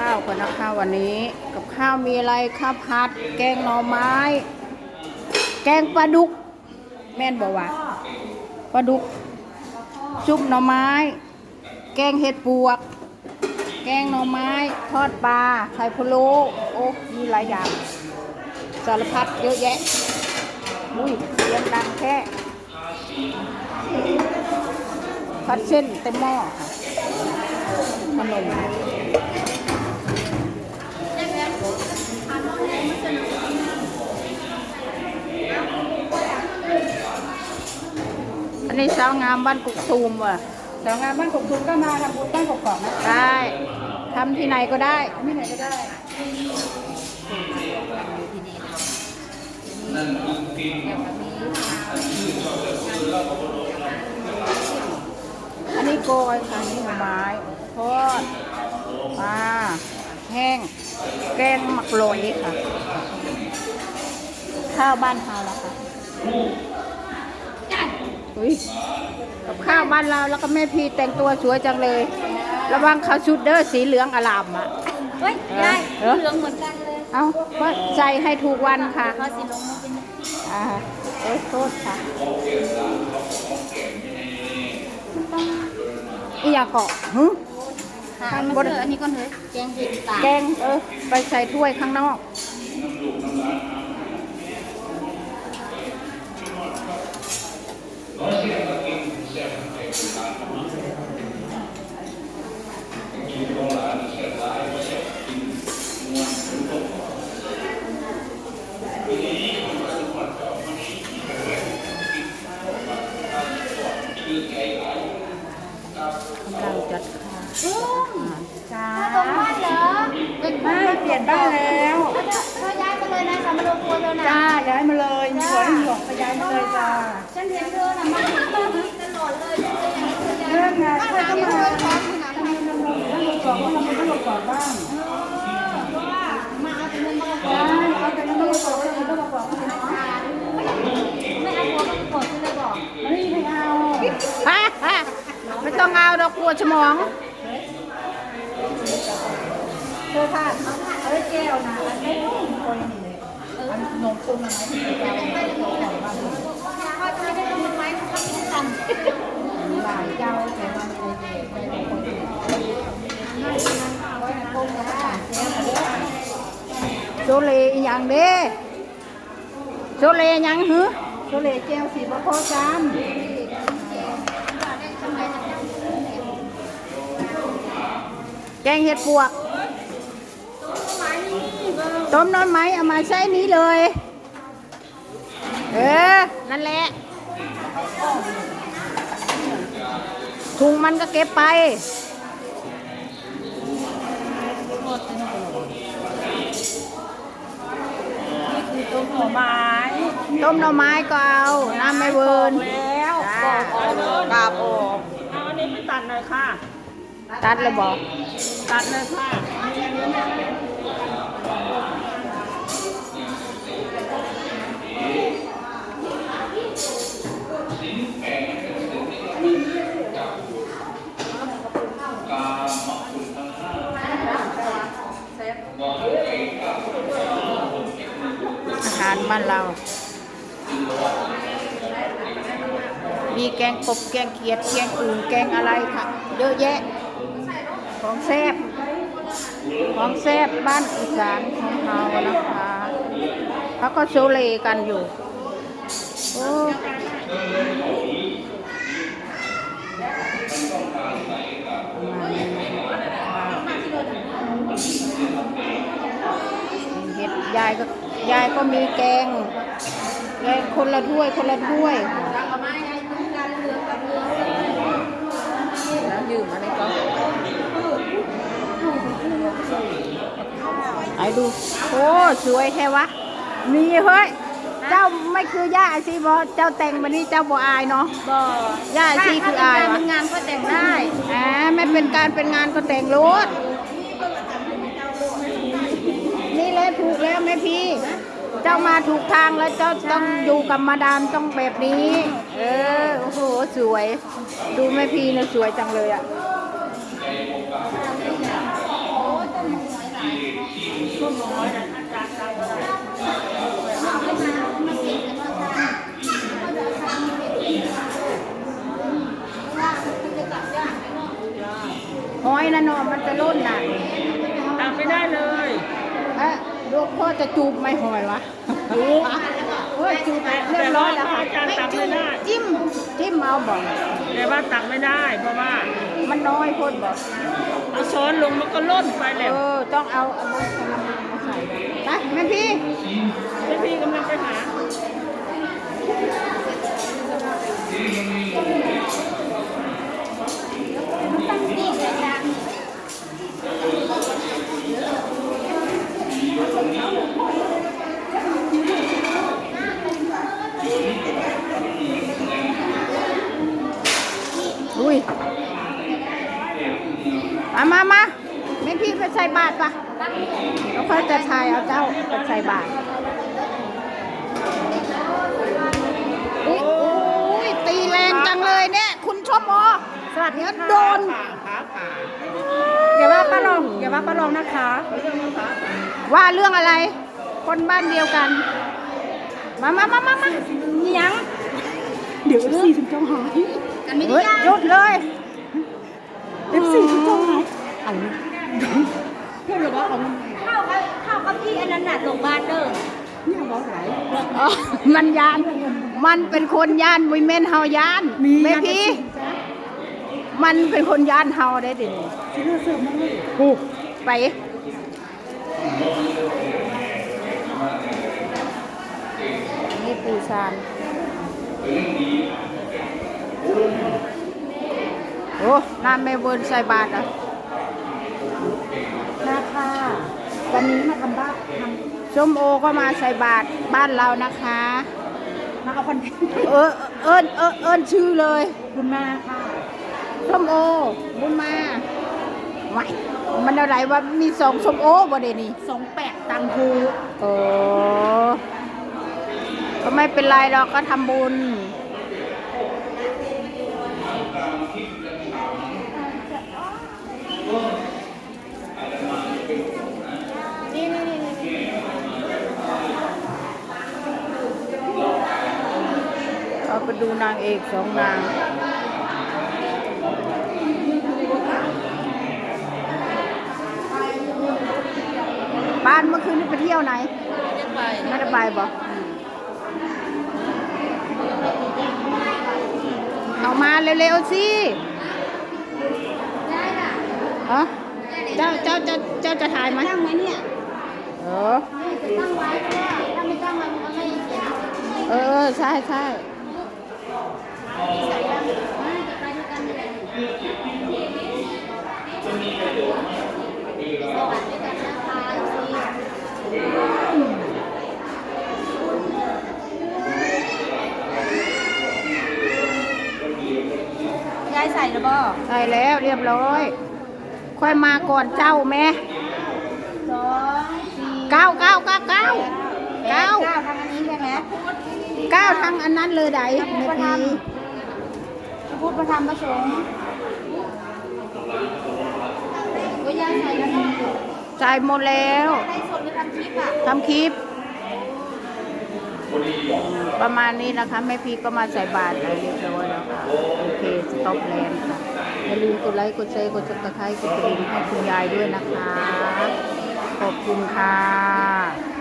ข้าวก่อนนะคะวันนี้กับข้าวมีอะไรข้าวผัด แกงหน่อไม้ แกงปลาดุก แม่นบอกว่าปลาดุกซุปหน่อไม้ แกงเห็ดปวก แกงหน่อไม้ ทอดปลาไข่พะโล้โอ้มีหลายอย่างสารพัดเยอะแยะอุ้ยเสียงดังแค่ผัดเส้นเต็มหม้อค่ะขนม นนี้สาวงามบ้านกุกตูมว่ะสาวงานบ้านกบทุนก็มาทำบุญบ้านกบกอกนะได้ทำที่ไหนก็ได้ที่ไหนก็ได้อันนี้โกยค่ะนี่หน่อไม้ทอดปลาแห้ง แกงหมักโรยค่ะ ข้าวบ้านเราแล้วค่ะอุ้ย กับข้าวบ้านเราแล้วก็แม่พีแต่งตัวสวยจังเลย ระวังเขาชุดเด้อสีเหลืองอลามอะเฮ้ยยายเออเหลืองเหมือนกันเลยเอาก็ใส่ให้ถูกวันค่ะเขาสีลงมาเป็นอ่าโอ้ยโทษค่ะอีอยากเกาะหึหามาเถอะอันนี้ก่อนเถอะแกงเห็ดตาแกงเออไปใส่ถ้วยข้างนอกกำลังจัดข้าว ตรงบ้านเหรอ ไม่เปลี่ยนบ้านแล้ว เธอย้ายมาเลยนะสามโลครัวเลยนะ จ้าย้ายมาเลยมีหัวมีหยกไปย้ายมาเลยจ้า ฉันเห็นเธอน่ะมาที่นี่ตลอดเลยฉันเคยเห็นเธอย้าย เรื่องงานบ้านเพื่อนหาก็ที่มาเธอซ้อนที่ไหนทำไมนั่งรถสองก็เราไม่ต้องรถก่อนบ้างเพราะว่มอาแต่เงินมาใช่เอาแต่นั่งรถก่อนก็ต้องรถก่อนก็ได้ไม่เอาหัวก็กดเลยบอกไม่ไม่เอาฮะฮะไม่ต้องเอาดอกกลัวสมองเธอค่ะเอาไว้แก้วนะอันนี้คนนี่เลยอันนมตุ้มอะไรที่เราไม่ได้บอกก่อนบ้าได้ลงไม้เขาไม่ได้ทำหลายเจ้าแต่ม่ได้ไม่ได้คน อื่นไว้ก้มนะแก้วมาด้วย โซเลอหย่างเด้โซเลอหยังหือ โซเลแก้วสีบะโพจาม แกงเห็ดปวก ต้มน้ำไหมเอามาใช้นี้เลย เออ นั่นแหละ ถุงมันก็เก็บไปคือต้มหน่อไม้ต้มหน่อไม้ก็เอาน้ำไม่เวิร์นแล้วจ้ากราบออกเอาอันนี้ไปตัดหน่อยค่ะ ตัดเลยบอกตัดเลยค่ะ บ้านเรา มีแกงกบแกงเขียดแกงอื่นแกงอะไรค่ะ เยอะแยะ ของแซ่บของแซ่บบ้านอีสานของเรานะคะเขาก็โซเลกันอยู่โอ้ เห็ดยายก็ยายก็มีแกงแกงคนละถ้วยคนละถ้วยแล้วยืมอะไรก็ไอ้ดู โอ้สวยแท้วะ มีเฮ้ย เจ้าไม่คือย่าอาชีบอเจ้าแต่งมานี่เจ้าบ่อายเนาะบ่ย่าอาชีคืออายถ้วะเป็นงานก็แต่งได้แหมไม่เป็นการเป็นงานก็แต่งรถ ม่พี่ เจ้ามาถูกทางแล้วเจ้าต้องอยู่กับมาดามต้องแบบนี้ เออ โอ้โห สวย ดูแม่พี่นะสวยจังเลยอะหอยนะนอมันจะล่นนะ พ่อจะจูบไม่หอยวะจูบโอ้ยจูบเรียบร้อยแล้วค่ะแต่ว่าอาจารย์ตักไม่ได้จิ้มจิ้มเอาบอกแต่ว่าตักไม่ได้ เพราะว่ามันน้อยคนบอกเอาช้อนลงมันก็ล่นไปเอแล้วอต้องเอาเอามามาใส่ไปแม่พี่แม่พี่กำลังไปหา มามามาแม่พี่ไปใส่บาตรปะแล้วค่อยจะทายเอาเจ้าไปใส่บาตรอุ้ยอุ้ยตีแรงจังเลยเนี่ย คุณชมอสวัสดีโดนขาขาอย่าว่าป้ารองอย่าว่าป้ารองนะคะ ว่าเรื่องอะไร คนบ้านเดียวกัน มามามามามายังเดี๋ยวสี่สิบเจ้าหายกันไม่เฮ้ยได้หยุดเลยเอฟซีเจ้าหาย เอันนี้เพื่อนบอกว่าเอาข้าวกับข้าวกับพี่อันนั้นน่ะลงบ้านเด้อเนี่ยบอกไหนอ๋อมันยาน มันเป็นคนยานวิเมนเฮายานแม่พี่ มันเป็นคนยานเฮาได้ดิกูไปนี่ปูซานโอ้น้ำไม่เวิร์นใส่บาทอะ นาคา วันนี้มาทำบ้านทส้มโอก็มาใส่บาทบ้านเรานะคะำมาเอาคอนเทนต์เออเอิญเออเอิญชื่อเลยคุณมาค่ะส้มโอ บุญมาไม่มันอะไรว่ามีสองส้มโอบ่เดนี่สองแปดตังคูโอ้ก็ไม่เป็นไรเราก็ทำบุญ เราไปดู นางเอกสองนางบ้านเมื่อคืนนี้ไปเที่ยวไหนจะไปไม่ได้ไปบอกเอามาเร็วๆสิได้ล่ะเออเจ้าเจ้าเจ้าเจ้าจะถ่ายไหมตั้งไว้เนี่ย เออจะตั้งไว้เพราะว่าถ้าไม่ตั้งไว้มันก็ไม่เสียเออ ใช่ใช่ใส่ ยังไม่จะไปด้วยกันเลยสวัสดีกันนะคะยายใส่หรือเปล่าใช่แล้วเรียบร้อย ค่อยมาก่อนเจ้าแม่สองสี่เก้าเก้าเก้าเก้าเก้าเก้าเก้า ก้าทางอันนั้นเลยไดพระไม่พุทธธรรมพีพระพุทธพระธรรมพระสงฆ์ก็ยายใส่แล้วเนาะจ่ายหมดแล้วได้สดหรือทำคลิปอะทำคลิป ประมาณนี้นะคะแม่พีก็มาใส่บาตรแล้วเรียบร้อยแล้วค่ะโอเคสต็อปแลนด์ค่ะอย่าลืมกดไลค์กดแชร์กดซับสไครต์กดกระดิ่งให้คุณยายด้วยนะคะ ขอบคุณค่ะ